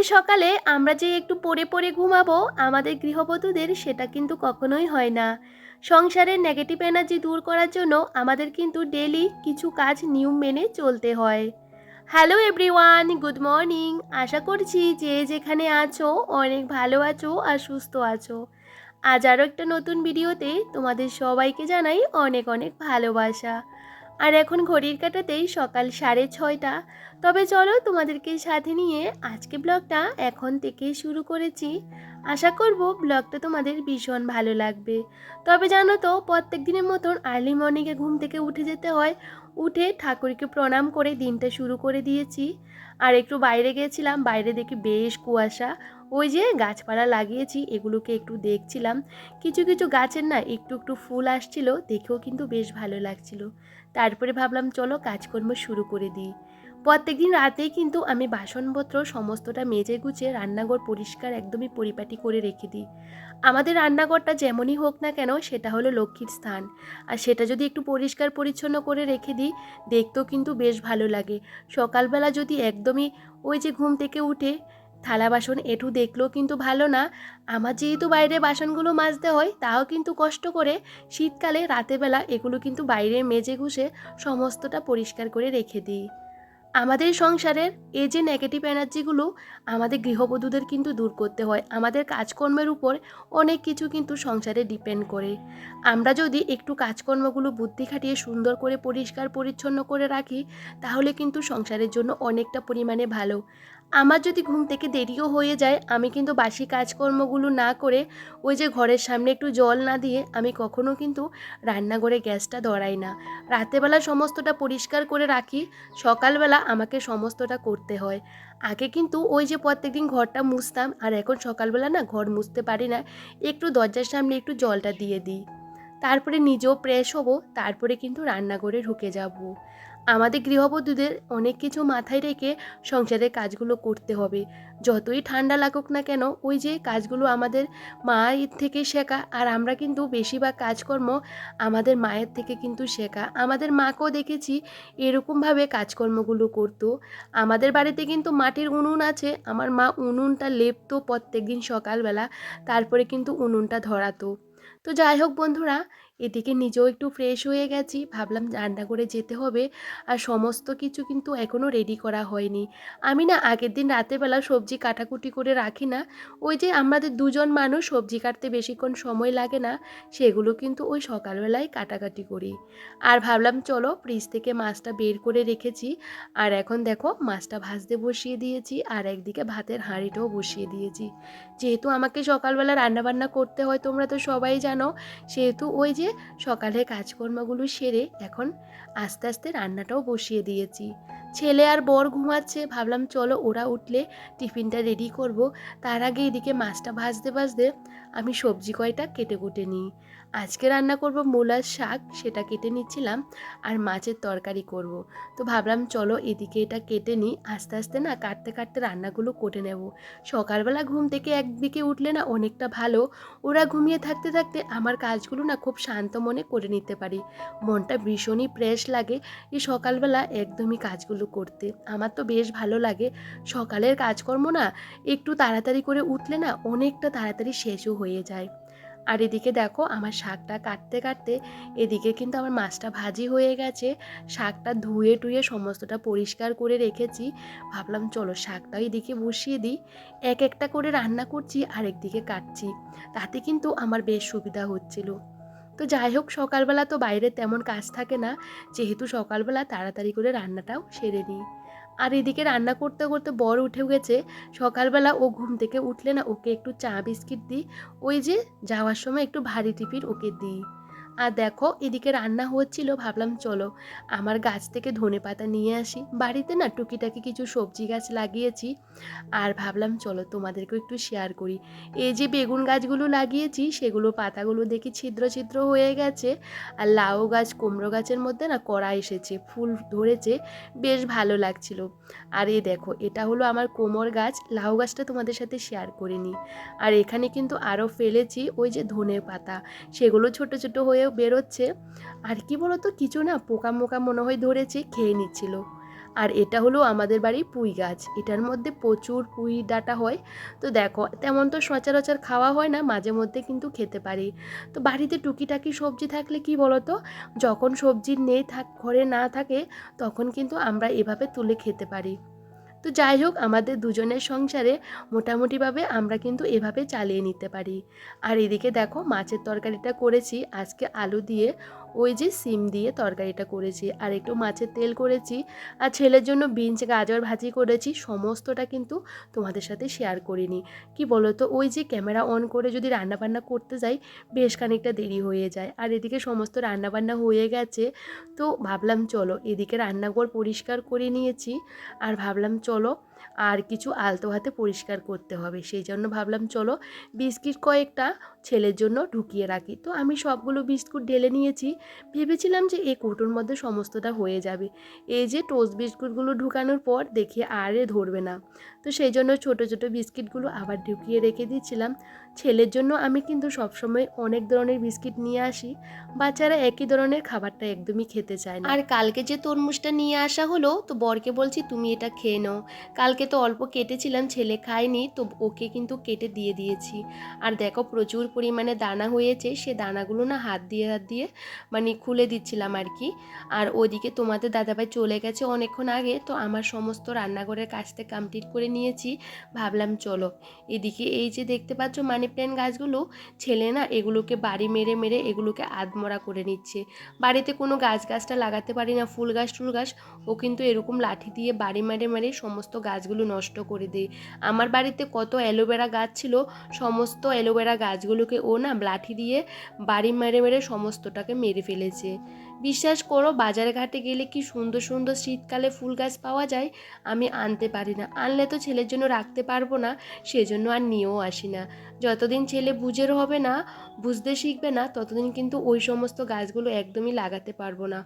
শীতের সকালে আমরা যে একটু পড়ে পড়ে ঘুমাবো, আমাদের গৃহবধূদের সেটা কিন্তু কখনোই হয় না। সংসারের নেগেটিভ এনার্জি দূর করার জন্য আমাদের কিন্তু ডেলি কিছু কাজ, নিয়ম মেনে চলতে হয়। হ্যালো এভরিওয়ান গুড মর্নিং আশা করছি যে যেখানে আছো, অনেক ভালো আছো আর সুস্থ আছো। আজ আরও একটা নতুন ভিডিওতে তোমাদের সবাইকে জানাই অনেক অনেক ভালোবাসা। আর এখন ঘড়ির কাটাতেই সকাল সাড়ে ছয়টা। তবে চলো তোমাদেরকে সাথে নিয়ে আজকে ব্লগটা এখন থেকেই শুরু করেছি। আশা করব ব্লগটা তোমাদের ভীষণ ভালো লাগবে। তবে জানো তো, প্রত্যেক দিনের মতন আর্লি মর্নিংয়ে ঘুম থেকে উঠে যেতে হয়। উঠে ঠাকুরকে প্রণাম করে দিনটা শুরু করে দিয়েছি। আর একটু বাইরে গিয়েছিলাম বাইরে দেখি বেশ কুয়াশা। ওই যে গাছপালা লাগিয়েছি, এগুলোকে একটু দেখছিলাম। কিছু কিছু গাছের না একটু একটু ফুল আসছিল, দেখেও কিন্তু বেশ ভালো লাগছিল। তারপরে ভাবলাম, চলো কাজকর্ম শুরু করে দিই। প্রত্যেকদিন রাতেই কিন্তু আমি বাসনপত্র সমস্তটা মেজে গুছিয়ে রান্নাঘর পরিষ্কার একদমই পরিপাটি করে রেখে দিই। আমাদের রান্নাঘরটা যেমনই হোক না কেন সেটা হলো লক্ষ্মীর স্থান। আর সেটা যদি একটু পরিষ্কার পরিচ্ছন্ন করে রেখে দিই, দেখতেও কিন্তু বেশ ভালো লাগে। সকালবেলা যদি একদমই ওই যে ঘুম থেকে উঠে থালা বাসন এটু দেখলেও কিন্তু ভালো না। আমার যেহেতু বাইরে বাসনগুলো মাজতে হয়, তাও কিন্তু কষ্ট করে শীতকালে রাতেবেলা এগুলো কিন্তু বাইরে মেজে ঘুষে সমস্তটা পরিষ্কার করে রেখে দিই। আমাদের সংসারের এই যে নেগেটিভ এনার্জিগুলো আমাদের গৃহবধূদের কিন্তু দূর করতে হয়। আমাদের কাজকর্মের উপর অনেক কিছু কিন্তু সংসারে ডিপেন্ড করে। আমরা যদি একটু কাজকর্মগুলো বুদ্ধি খাটিয়ে সুন্দর করে পরিষ্কার পরিচ্ছন্ন করে রাখি, তাহলে কিন্তু সংসারের জন্য অনেকটা পরিমাণে ভালো। আমার যদি ঘুম থেকে দেরিও হয়ে যায়, আমি কিন্তু বাসি কাজকর্মগুলো না করে ওই যে ঘরের সামনে একটু জল না দিয়ে আমি কখনো কিন্তু রান্নাঘরে গ্যাসটা ধরাই না। রাতেবেলা সমস্তটা পরিষ্কার করে রাখি, সকালবেলা আমাকে সমস্তটা করতে হয়। আগে কিন্তু ওই যে প্রত্যেকদিন ঘরটা মুছতাম, আর এখন সকালবেলা না ঘর মুছতে পারি না, একটু দরজার সামনে একটু জলটা দিয়ে দিই। তারপরে নিজেও ফ্রেশ হব, তারপরে কিন্তু রান্নাঘরে ঢুকে যাব। আমাদের গৃহবধূদের অনেক কিছু মাথায় রেখে সংসারের কাজগুলো করতে হবে। যতই ঠান্ডা লাগুক না কেন, ওই যে কাজগুলো আমাদের মায়ের থেকে শেখা, আর আমরা কিন্তু বেশিরভাগ কাজকর্ম আমাদের মায়ের থেকে কিন্তু শেখা। আমাদের মাকেও দেখেছি এরকমভাবে কাজকর্মগুলো করতো। আমাদের বাড়িতে কিন্তু মাটির উনুন আছে, আমার মা উনুনটা লেপতো প্রত্যেক দিন সকালবেলা, তারপরে কিন্তু উনুনটা ধরাতো। তো যাই হোক বন্ধুরা এদিকে নিজেও একটু ফ্রেশ হয়ে গেছি। ভাবলাম রান্না করে যেতে হবে। আর সমস্ত কিছু কিন্তু এখনও রেডি করা হয়নি। আমি না আগের দিন রাতেরবেলা সবজি কাটাকুটি করে রাখি না। ওই যে আমাদের দুজন মানুষ সবজি কাটতে বেশিক্ষণ সময় লাগে না, সেগুলো কিন্তু ওই সকালবেলায় কাটাকাটি করি। আর ভাবলাম চলো ফ্রিজ থেকে মাছটা বের করে রেখেছি। আর এখন দেখো মাছটা ভাজতে বসিয়ে দিয়েছি। আর একদিকে ভাতের হাঁড়িটাও বসিয়ে দিয়েছি। যেহেতু আমাকে সকালবেলা রান্নাবান্না করতে হয়, তোমরা তো সবাই জানো। সেহেতু ওই যে সকালে কাজকর্মগুলো সেরে এখন আস্তে আস্তে রান্নাটাও বসিয়ে দিয়েছি। ছেলে আর বর ঘুমাচ্ছে, ভাবলাম চলো ওরা উঠলে টিফিনটা রেডি করব। তার আগে এদিকে মাছটা ভাজতে ভাজতে আমি সবজি কয়টা কেটে কুটে নিই। আজকে রান্না করব মূলার শাক, সেটা কেটে নিচ্ছিলাম আর মাছের তরকারি করব। তো ভাবলাম চলো এদিকে এটা কেটে নিই, আস্তে আস্তে না কাটতে কাটতে রান্নাগুলো করে নেব। সকালবেলা ঘুম থেকে একদিকে উঠলে না অনেকটা ভালো, ওরা ঘুমিয়ে থাকতে থাকতে আমার কাজগুলো না খুব শান্ত মনে করে নিতে পারি। মনটা ভীষণই ফ্রেশ লাগে এই সকালবেলা একদমই কাজগুলো করতে। আমার তো বেশ ভালো লাগে। সকালের কাজকর্ম না একটু তাড়াতাড়ি করে উঠলে না অনেকটা তাড়াতাড়ি শেষও হয়ে যায়। আর এদিকে দেখো আমার শাকটা কাটতে কাটতে এদিকে কিন্তু আমার মাছটা ভাজি হয়ে গেছে। শাকটা ধুয়ে টুয়ে সমস্তটা পরিষ্কার করে রেখেছি। ভাবলাম চলো শাকটাও এদিকে বসিয়ে দিই। এক একটা করে রান্না করছি আর একদিকে কাটছি। তাতে কিন্তু আমার বেশ সুবিধা হচ্ছিল। তো যাই হোক, সকালবেলা তো বাইরে তেমন কাজ থাকে না। যেহেতু সকালবেলা তাড়াতাড়ি করে রান্নাটাও সেরে নিই। আর এদিকে রান্না করতে করতে বর উঠে গেছে। সকালবেলা ও ঘুম থেকে উঠলে না, ওকে একটু চা বিস্কিট দিই। ওই যে যাওয়ার সময় একটু ভারী টিফিন ওকে দিই। আর দেখো, এদিকে রান্না হচ্ছিল, ভাবলাম চলো আমার গাছ থেকে ধনে পাতা নিয়ে আসি। বাড়িতে না টুকিটাকি কিছু সবজি গাছ লাগিয়েছি আর ভাবলাম চলো তোমাদেরকেও একটু শেয়ার করি। এই যে বেগুন গাছগুলো লাগিয়েছি, সেগুলো পাতাগুলো দেখি ছিদ্র ছিদ্র হয়ে গেছে আর লাউ গাছ, কুমড়ো গাছের মধ্যে না কড়া এসেছে, ফুল ধরেছে, বেশ ভালো লাগছিল। আর এই দেখো, এটা হলো আমার কোমর গাছ, লাউ গাছটা তোমাদের সাথে শেয়ার করিনি আর এখানে কিন্তু আরও ফেলেছি ওই যে ধনে পাতা, সেগুলো ছোট ছোট হয়ে বেরোচ্ছে। আর কি বলতো, কিছু না পোকা মোকা মনে হয় ধরেছে, খেয়ে নিচ্ছিল। আর এটা হলো আমাদের বাড়ির পুঁই গাছ। এটার মধ্যে প্রচুর পুঁই ডাটা হয়। তো দেখো, তেমন তো সচরাচর খাওয়া হয় না, মাঝে মধ্যে কিন্তু খেতে পারি। তো বাড়িতে টুকিটাকি সবজি থাকলে কি বলো তো যখন সবজি নেই থাক, ঘরে না থাকে, তখন কিন্তু আমরা এভাবে তুলে খেতে পারি। তো যাই হোক, আমাদের দুজনের সংসারে মোটামুটিভাবে আমরা কিন্তু এভাবে চালিয়ে নিতে পারি। আর এদিকে দেখো, মাছের তরকারিটা করেছি। আজকে আলু দিয়ে ওই যে সিম দিয়ে তরকারিটা করেছি আর একটু মাছের তেল করেছি। আর ছেলের জন্য বিনস, গাজর ভাজি করেছি, সমস্তটা কিন্তু তোমাদের সাথে শেয়ার করিনি। কি বলো তো ওই যে ক্যামেরা অন করে যদি রান্নাবান্না করতে যাই, বেশ খানিকটা দেরি হয়ে যায়। আর এদিকে সমস্ত রান্নাবান্না হয়ে গেছে, তো ভাবলাম চলো এদিকে রান্নাঘর পরিষ্কার করে নিয়েছি। আর ভাবলাম চলো আর কিছু আলতো হাতে পরিষ্কার করতে হবে। সেই জন্য ভাবলাম, চলো বিস্কিট কয়েকটা ছেলের জন্য ঢুকিয়ে রাখি। তো আমি সবগুলো বিস্কুট ঢেলে নিয়েছি। ভেবেছিলাম যে এই কৌটোর মধ্যে সমস্তটা হয়ে যাবে। এই যে টোস্ট বিস্কুটগুলো ঢুকানোর পর দেখি আরে ধরবে না। তো সেই জন্য ছোটো ছোটো বিস্কিটগুলো আবার ঢুকিয়ে রেখে দিয়েছিলাম ছেলের জন্য আমি কিন্তু সবসময় অনেক ধরনের বিস্কিট নিয়ে আসি। বাচ্চারা একই ধরনের খাবারটা একদমই খেতে চায় না। আর কালকে যে তরমুজটা নিয়ে আসা হলো, তো বরকে বলছি, তুমি এটা খেয়ে নাও। কালকে তো অল্প কেটেছিলাম, ছেলে খায়নি, তো ওকে কিন্তু কেটে দিয়ে দিয়েছি। আর দেখো প্রচুর পরিমাণে দানা হয়েছে, সে দানাগুলো না হাত দিয়ে হাত দিয়ে মানে খুলে দিচ্ছিলাম আর কি। আর ওদিকে তোমাদের দাদাভাই চলে গেছে অনেকক্ষণ আগে, তো আমার সমস্ত রান্নাঘরের কাজটা কমপ্লিট করে নিয়েছি। ভাবলাম চলো, এদিকে এই যে দেখতে পাচ্ছ, মানি প্ল্যান্ট গাছগুলো ছেলে না এগুলোকে বাড়ি মেরে মেরে এগুলোকে আধমরা করে নিচ্ছে। বাড়িতে কোনো গাছ গাছটা লাগাতে পারি না, ফুল গাছ, টুল গাছ, ও কিন্তু এরকম লাঠি দিয়ে বাড়ি মেরে মেরে সমস্ত গাছগুলো নষ্ট করে দেয়। আমার বাড়িতে কত অ্যালোভেরা গাছ ছিল, সমস্ত অ্যালোভেরা গাছগুলোকে ও না লাঠি দিয়ে বাড়ি মেরে মেরে সমস্তটাকে মেরে ফেলেছে। বিশ্বাস করো, বাজারে ঘাটে গেলে কি সুন্দর সুন্দর শীতকালে ফুল গাছ পাওয়া যায়? আমি আনতে পারি না। আনলে তো ছেলের জন্য রাখতে পারব না, সেজন্য আর নিয়েও আসি না। যতদিন ছেলে বুঝের হবে না, বুঝতে শিখবে না, ততদিন কিন্তু ওই সমস্ত গাছগুলো একদমই লাগাতে পারব না।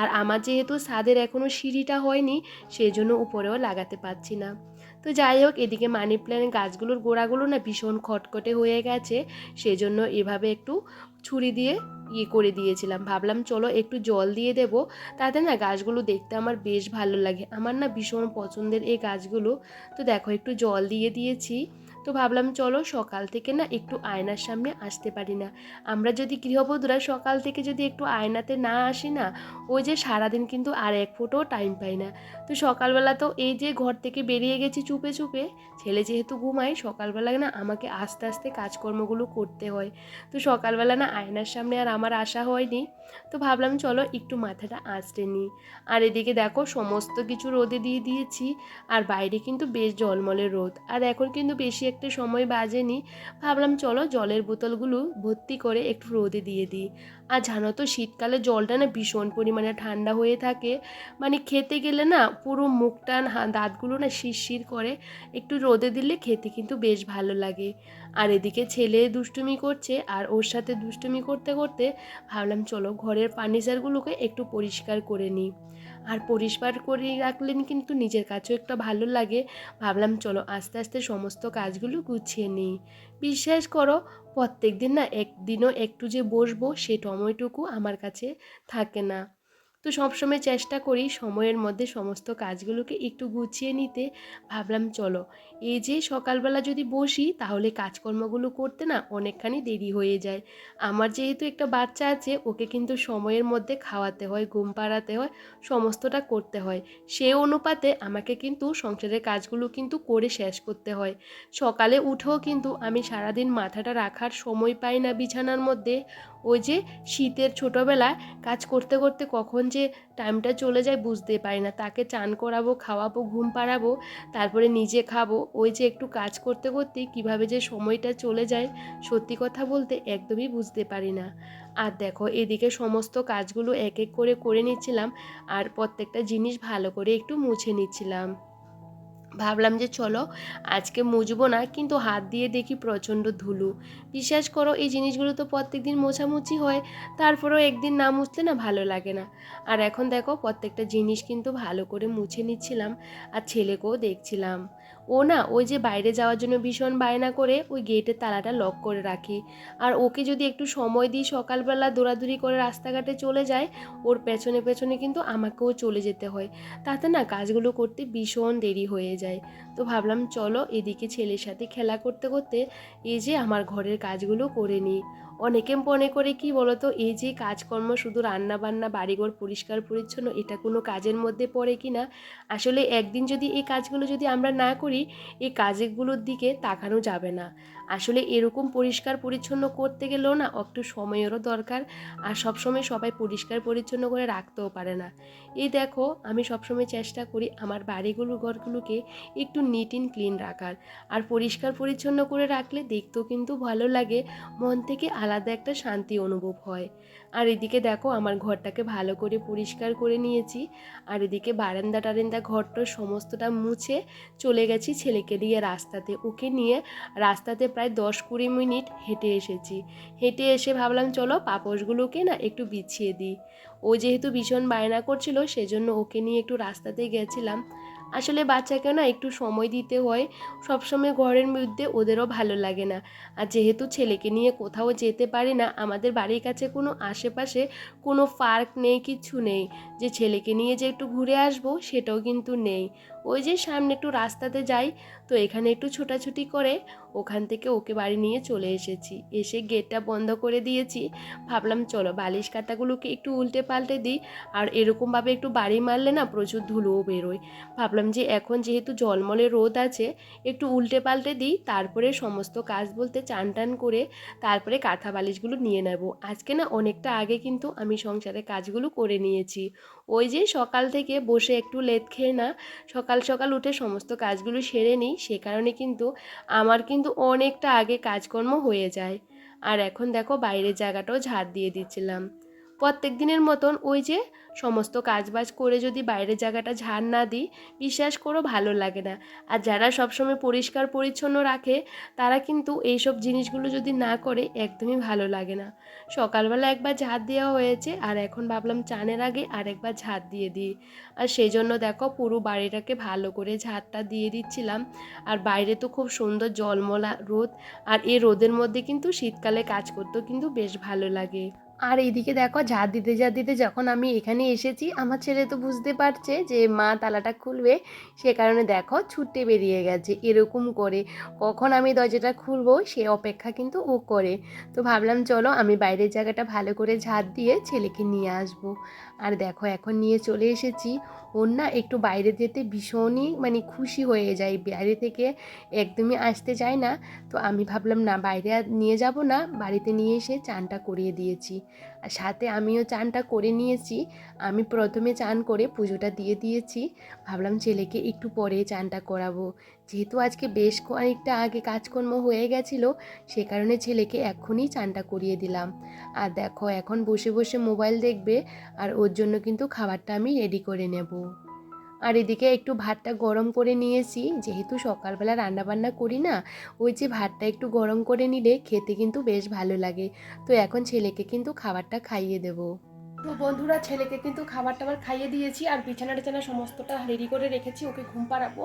আর আমার যেহেতু ছাদের এখনও সিঁড়িটা হয়নি সেই জন্য উপরেও লাগাতে পারছি না। তো যাই হোক, এদিকে মানি প্ল্যান্ট গাছগুলোর গোড়াগুলো না ভীষণ খটখটে হয়ে গেছে, সেজন্য এভাবে একটু ছুরি দিয়ে ইয়ে করে দিয়েছিলাম। ভাবলাম, চলো একটু জল দিয়ে দেব। তাতে না গাছগুলো দেখতে আমার বেশ ভালো লাগে। আমার না ভীষণ পছন্দের এই গাছগুলো। তো দেখো, একটু জল দিয়ে দিয়েছি। তো ভাবলাম, চলো, সকাল থেকে না একটু আয়নার সামনে আসতে পারি না। আমরা যদি গৃহবধূরা সকাল থেকে যদি একটু আয়নাতে না আসি না, ওই যে সারাদিন কিন্তু আর এক ফুটও টাইম পাই না। তো সকালবেলা তো এই যে ঘর থেকে বেরিয়ে গেছি চুপে চুপে, ছেলে যেহেতু ঘুমায়, সকালবেলা না আমাকে আস্তে আস্তে কাজকর্মগুলো করতে হয়। তো সকালবেলা না আয়নার সামনে আর আমার আসা হয়নি। তো ভাবলাম, চলো, একটু মাথাটা আঁচড়ে নিই। আর এদিকে দেখো, সমস্ত কিছু রোদে দিয়ে দিয়েছি। আর বাইরে কিন্তু বেশ জলমলে রোদ। আর এখন কিন্তু বেশি একটা সময় বাজেনি, ভাবলাম চলো জলের বোতলগুলো ভর্তি করে একটু রোদে দিয়ে দিই। আর জানো তো শীতকালে জলটা না ভীষণ পরিমাণে ঠান্ডা হয়ে থাকে মানে খেতে গেলে না পুরো মুখটা দাঁতগুলো না শিরশির করে, একটু রোদে দিলে খেতে কিন্তু বেশ ভালো লাগে। আর এদিকে ছেলে দুষ্টুমি করছে, আর ওর সাথে দুষ্টুমি করতে করতে ভাবলাম চলো ঘরের ফার্নিচারগুলোকে একটু পরিষ্কার করে নিই। আর পরিষ্কার করে রাখলেন কিন্তু নিজের কাছেও একটা ভালো লাগে। ভাবলাম, চলো আস্তে আস্তে সমস্ত কাজগুলো গুছিয়ে নিই। বিশ্বাস করো প্রত্যেক দিন না একদিনও একটু যে বসবো সে সময়টুকু আমার কাছে থাকে না। তো সবসময় চেষ্টা করি সময়ের মধ্যে সমস্ত কাজগুলোকে একটু গুছিয়ে নিতে। ভাবলাম চলো, এই যে সকালবেলা যদি বসি তাহলে কাজকর্মগুলো করতে না অনেকখানি দেরি হয়ে যায়। আমার যেহেতু একটা বাচ্চা আছে, ওকে কিন্তু সময়ের মধ্যে খাওয়াতে হয়, ঘুম পাড়াতে হয়, সমস্তটা করতে হয়। সে অনুপাতে আমাকে কিন্তু সংসারের কাজগুলো কিন্তু করে শেষ করতে হয়। সকালে উঠেও কিন্তু আমি সারাদিন মাথাটা রাখার সময় পাই না বিছানার মধ্যে। ওই যে শীতের ছোটোবেলায় কাজ করতে করতে কখন যে টাইমটা চলে যায় বুঝতে পারি না। তাকে চান করাবো, খাওয়াবো, ঘুম পাড়াবো, তারপরে নিজে খাব। ওই যে একটু কাজ করতে করতে কীভাবে যে সময়টা চলে যায়, সত্যি কথা বলতে একদমই বুঝতে পারি না। আর দেখো, এদিকে সমস্ত কাজগুলো এক এক করে করে নিচ্ছিলাম, আর প্রত্যেকটা জিনিস ভালো করে একটু মুছে নিচ্ছিলাম। ভাবলাম যে চলো, আজকে মুজবো না, কিন্তু হাত দিয়ে দেখি প্রচণ্ড ধুলো। বিশ্বাস করো, এই জিনিসগুলো তো প্রত্যেক দিন মোছামুছি হয়, তারপরেও একদিন না মুছলে না ভালো লাগে না। আর এখন দেখো, প্রত্যেকটা জিনিস কিন্তু ভালো করে মুছে নিচ্ছিলাম, আর ছেলেকেও দেখছিলাম। ও না ওই যে বাইরে যাওয়ার জন্য ভীষণ বায়না করে ওই গেটের তালাটা লক করে রাখি। আর ওকে যদি একটু সময় দিই সকালবেলা দৌড়াদৌড়ি করে রাস্তাঘাটে চলে যায়, ওর পেছনে পেছনে কিন্তু আমাকেও চলে যেতে হয়। তাতে না কাজগুলো করতে ভীষণ দেরি হয়ে যায়। তো ভাবলাম চলো এদিকে ছেলের সাথে খেলা করতে করতে এই যে আমার ঘরের কাজগুলো করে নিই। অনেকে মনে করে কি বলতো, এই যে কাজকর্ম শুধু রান্না বান্না বাড়িঘর পরিষ্কার পরিচ্ছন্ন, এটা কোনো কাজের মধ্যে পড়ে কি না? আসলে একদিন যদি এই কাজগুলো যদি আমরা না করি, এই কাজগুলোর দিকে তাকানো যাবে না। আসলে এরকম পরিষ্কার পরিচ্ছন্ন করতে গেলেও না একটু সময়েরও দরকার। আর সবসময় সবাই পরিষ্কার পরিচ্ছন্ন করে রাখতেও পারে না। এই দেখো, আমি সবসময় চেষ্টা করি আমার বাড়িগুলো, ঘরগুলোকে একটু নিট অ্যান্ড ক্লিন রাখার। আর পরিষ্কার পরিচ্ছন্ন করে রাখলে দেখতেও কিন্তু ভালো লাগে, মন থেকে আলাদা একটা শান্তি অনুভব হয়। আর এদিকে দেখো, আমার ঘরটাকে ভালো করে পরিষ্কার করে নিয়েছি। আর এদিকে বারান্দা টারেন্দা ঘরটা সমস্তটা মুছে চলে গেছি ছেলেকে নিয়ে রাস্তাতে। ওকে নিয়ে রাস্তাতে প্রায় দশ কুড়ি মিনিট হেঁটে এসেছি। হেঁটে এসে ভাবলাম, চলো পাপোশগুলোকে না একটু বিছিয়ে দিই। ও যেহেতু ভীষণ বায়না করছিল, সেজন্য ওকে নিয়ে একটু রাস্তাতে গেছিলাম। আসলে বাচ্চাকে না একটু সময় দিতে হয়, সবসময় ঘরের মধ্যে ওদেরও ভালো লাগে না। আর যেহেতু ছেলেকে নিয়ে কোথাও যেতে পারি না, আমাদের বাড়ির কাছে কোনো আশেপাশে কোনো পার্ক নেই, কিছু নেই। যে ছেলেকে নিয়ে যে একটু ঘুরে আসব, সেটাও কিন্তু নেই। ওই যে সামনে একটু রাস্তাতে যাই, তো এখানে একটু ছোটাছুটি করে ওখান থেকে ওকে বাড়ি নিয়ে চলে এসেছি। এসে গেটটা বন্ধ করে দিয়েছি। ভাবলাম, চলো বালিশ কাটাগুলোকে একটু উল্টে পাল্টে দিই। আর এরকমভাবে একটু বাড়ি মারলে না প্রচুর ধুলোও বেরোয়। ভাবলাম যে এখন যেহেতু জলমলে রোদ আছে, একটু উল্টে পাল্টে দিই, তারপরে সমস্ত কাজ বলতে চান টান করে তারপরে কাঁথা বালিশগুলো নিয়ে নেব। আজকে না অনেকটা আগে কিন্তু আমি সংসারের কাজগুলো করে নিয়েছি। ওই যে সকাল থেকে বসে একটু লেট খেয়ে না, সকাল সকাল সকাল উঠে সমস্ত কাজগুলো সেরে নিই, সে কারণে কিন্তু আমার কিন্তু অনেকটা আগে কাজকর্ম হয়ে যায়। আর এখন দেখো বাইরের জায়গাটাও ঝাড় দিয়ে দিচ্ছিলাম। প্রত্যেক দিনের মতন ওই যে সমস্ত কাজবাজ করে যদি বাইরের জায়গাটা ঝাড় না দিই, বিশ্বাস করো ভালো লাগে না। আর যারা সবসময় পরিষ্কার পরিচ্ছন্ন রাখে, তারা কিন্তু এইসব জিনিসগুলো যদি না করে, একদমই ভালো লাগে না। সকালবেলা একবার ঝাড় দেওয়া হয়েছে, আর এখন ভাবলাম চানের আগে আর একবার ঝাড় দিয়ে দিই। আর সেই জন্য দেখো পুরো বাড়িটাকে ভালো করে ঝাড়টা দিয়ে দিচ্ছিলাম। আর বাইরে তো খুব সুন্দর জলমলা রোদ, আর এই রোদের মধ্যে কিন্তু শীতকালে কাজ করতেও কিন্তু বেশ ভালো লাগে। আর এইদিকে দেখো ঝাড় দিতে ঝাড় দিতে যখন আমি এখানে এসেছি, আমার ছেলে তো বুঝতে পারছে যে মা তালাটা খুলবে। সে কারণে দেখো, ছুটে বেরিয়ে গেছে এরকম করে। কখন আমি দরজাটা খুলবো, সে অপেক্ষা কিন্তু ও করে। তো ভাবলাম, চলো আমি বাইরের জায়গাটা ভালো করে ঝাড় দিয়ে ছেলেকে নিয়ে আসব। আর দেখো, এখন নিয়ে চলে এসেছি। ওর না একটু বাইরে যেতে ভীষণই মানে খুশি হয়ে যায়। বাইরে থেকে একদমই আসতে চায় না। তো আমি ভাবলাম, না, বাইরে নিয়ে যাব না। বাড়িতে নিয়ে এসে চানটা করিয়ে দিয়েছি। আর সাথে আমিও চানটা করে নিয়েছি। আমি প্রথমে চান করে পুজোটা দিয়ে দিয়েছি। ভাবলাম ছেলেকে একটু পরে চানটা করাবো। যেহেতু আজকে বেশ কয়েকটা আগে কাজকর্ম হয়ে গেছিল, সে কারণে ছেলেকে এখনই চানটা করিয়ে দিলাম। আর দেখো, এখন বসে বসে মোবাইল দেখবে, আর ওর জন্য কিন্তু খাবারটা আমি রেডি করে নেব। আর এদিকে একটু ভাতটা গরম করে নিয়েছি। যেহেতু সকালবেলা রান্নাবান্না করি না, ওই যে ভাতটা একটু গরম করে নিলে খেতে কিন্তু বেশ ভালো লাগে। তো এখন ছেলেকে কিন্তু খাবারটা খাইয়ে দেবো। তো বন্ধুরা, ছেলেকে কিন্তু খাবার টাবার খাইয়ে দিয়েছি আর বিছানা টিছানা সমস্তটা রেডি করে রেখেছি, ওকে ঘুম পাড়াবো।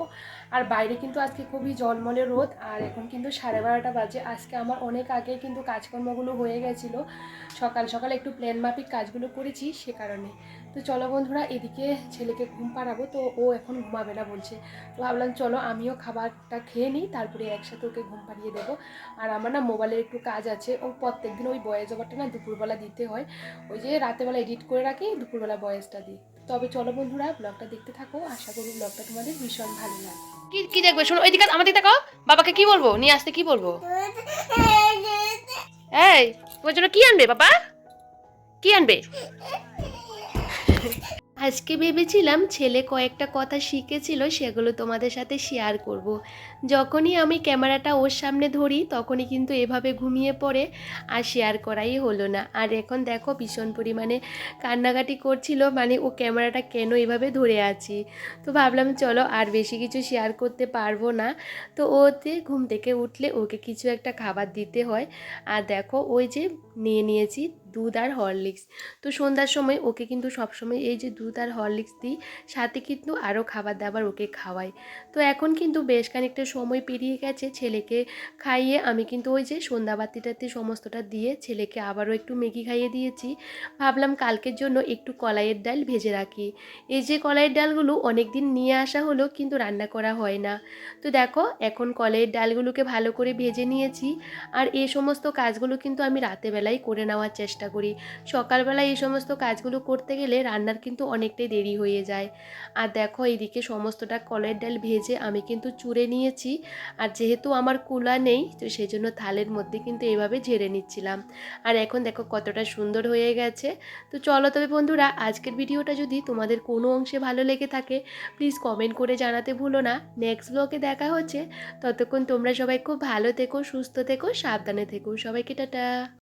আর বাইরে কিন্তু আজকে খুবই জলমলে রোদ, আর এখন কিন্তু সাড়ে বারোটা বাজে। আজকে আমার অনেক আগে কিন্তু কাজকর্মগুলো হয়ে গেছিল। সকাল সকাল একটু প্ল্যান মাফিক কাজগুলো করেছি সে কারণে। তো চলো বন্ধুরা এদিকে ছেলেকে ঘুম পাড়াবো তো ও এখন ঘুমাবে না বলছে। তো ভাবলাম চলো আমিও খাবারটা খেয়ে নিই তারপরে একসাথে ওকে ঘুম পাড়িয়ে দেবো। আর আমার না মোবাইলের একটু কাজ আছে ও প্রত্যেক দিন ওই বয়েস ওভারটা না দুপুরবেলা দিতে হয়। ওই যে রাতেবেলা এডিট করে রাখি দুপুরবেলা বয়েসটা দিই। তবে চলো বন্ধুরা ব্লগটা দেখতে থাকো আশা করি ব্লগটা তোমাদের ভীষণ ভালো লাগে কি কি দেখবে? শোনো ওইদিকে আমার দিকে দেখো বাবাকে কি বলব? নিয়ে আসতে কি বলব? এই তোমার জন্য কি আনবে বাবা? কি আনবে? আজকে ভেবেছিলাম ছেলে কয়েকটা কথা শিখেছিল সেগুলো তোমাদের সাথে শেয়ার করব। যখনই আমি ক্যামেরাটা ওর সামনে ধরি, তখনই কিন্তু এভাবে ঘুমিয়ে পড়ে আর শেয়ার করাই হলো না। আর এখন দেখো ভীষণ পরিমাণে কান্নাকাটি করছিল মানে ও ক্যামেরাটা কেন এভাবে ধরে আছি? তো ভাবলাম চলো আর বেশি কিছু শেয়ার করতে পারব না। তো ওতে ঘুম থেকে উঠলে ওকে কিছু একটা খাবার দিতে হয়। আর দেখো ওই যে নিয়ে নিয়েছি দুধ আর হরলিক্স। তো সন্ধ্যার সময় ওকে কিন্তু সবসময় এই যে দুধ আর হরলিক্স দিই, সাথে কিন্তু আরও খাবার দাবার ওকে খাওয়াই। তো এখন কিন্তু বেশ খানিকটা সময় পেরিয়ে গেছে ছেলেকে খাইয়ে, আমি কিন্তু ওই যে সন্ধ্যাবাতিটাতে সমস্তটা দিয়ে ছেলেকে আবারও একটু ম্যাগি খাইয়ে দিয়েছি। ভাবলাম কালকের জন্য একটু কলাইয়ের ডাল ভেজে রাখি। এই যে কলাইয়ের ডালগুলো অনেক দিন নিয়ে আসা হলো, কিন্তু রান্না করা হয় না। তো দেখো, এখন কলাইয়ের ডালগুলোকে ভালো করে ভেজে নিয়েছি। আর এই সমস্ত কাজগুলো কিন্তু আমি রাতেবেলাই করে নেওয়ার চেষ্টা করি। সকালবেলা এই সমস্ত কাজগুলো করতে গেলে রান্নার কিন্তু অনেকটাই দেরি হয়ে যায়। আর দেখো এইদিকে সমস্তটা কলের ডাল ভেজে আমি কিন্তু চুড়ে নিয়েছি। আর যেহেতু আমার কুলা নেই, তো সেই জন্য থালের মধ্যে কিন্তু এইভাবে ঝেড়ে নিচ্ছিলাম। আর এখন দেখো কতটা সুন্দর হয়ে গেছে। তো চলো তবে বন্ধুরা, আজকের ভিডিওটা যদি তোমাদের কোনো অংশে ভালো লেগে থাকে প্লিজ কমেন্ট করে জানাতে ভুলো না। নেক্সট ব্লগে দেখা হচ্ছে। ততক্ষণ তোমরা সবাই খুব ভালো থেকো, সুস্থ থেকো, সাবধানে থেকো। সবাইকে টাটা।